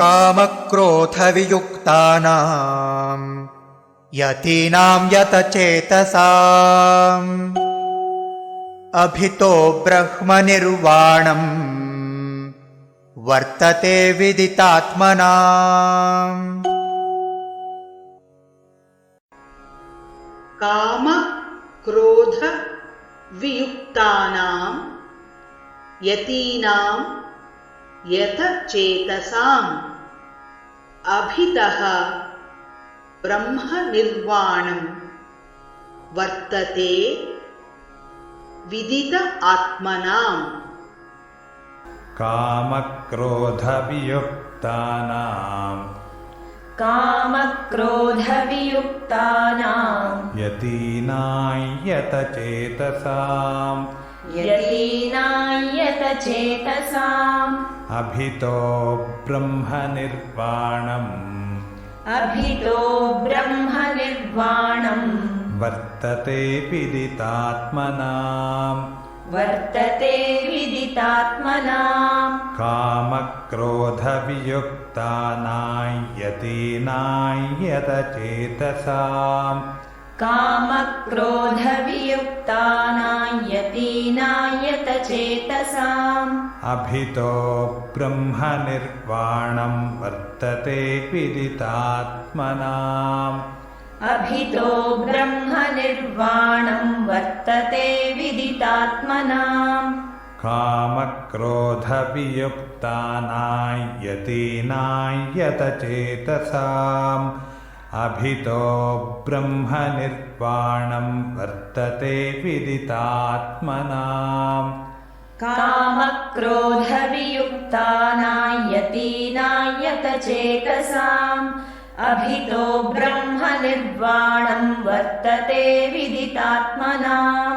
कामक्रोधवियुक्तानाम्। यतीनां यतचेतसाम्। अभितो ब्रह्मनिर्वाणम्। वर्तते विदितात्मनाम्। काम क्रोध वियुक्तानां यतीनां यत अभितः ब्रह्मनिर्वाणं वर्तते विदित आत्मनाम्। कामक्रोधवियुक्तानाम् कामक्रोधवियुक्तानाम् यतीनायतचेतसाम् यतीनायतचेतसाम् अभितो ब्रह्मनिर्वाणम्। अभितो ब्रह्मनिर्वाणम्। वर्तते विदितात्मनाम्। वर्तते विदितात्मनाम्। कामक्रोधवियुक्तानायतीनायतचेतसाम् कामक्रोधवियुक्तानायतीनायतचेतसाम् अभितो ब्रह्मनिर्वाणं वर्तते विदितात्मनाम्। अभितो ब्रह्मनिर्वाणम् वर्तते विदितात्मनाम्। कामक्रोधवियुक्तानायतीनायतचेतसाम् अभितो ब्रह्मनिर्वाणं वर्तते विदितात्मनाम्। कामक्रोधवियुक्तानायतीनायतचेतसाम्। अभितो ब्रह्मनिर्वाणम् वर्तते विदितात्मनाम्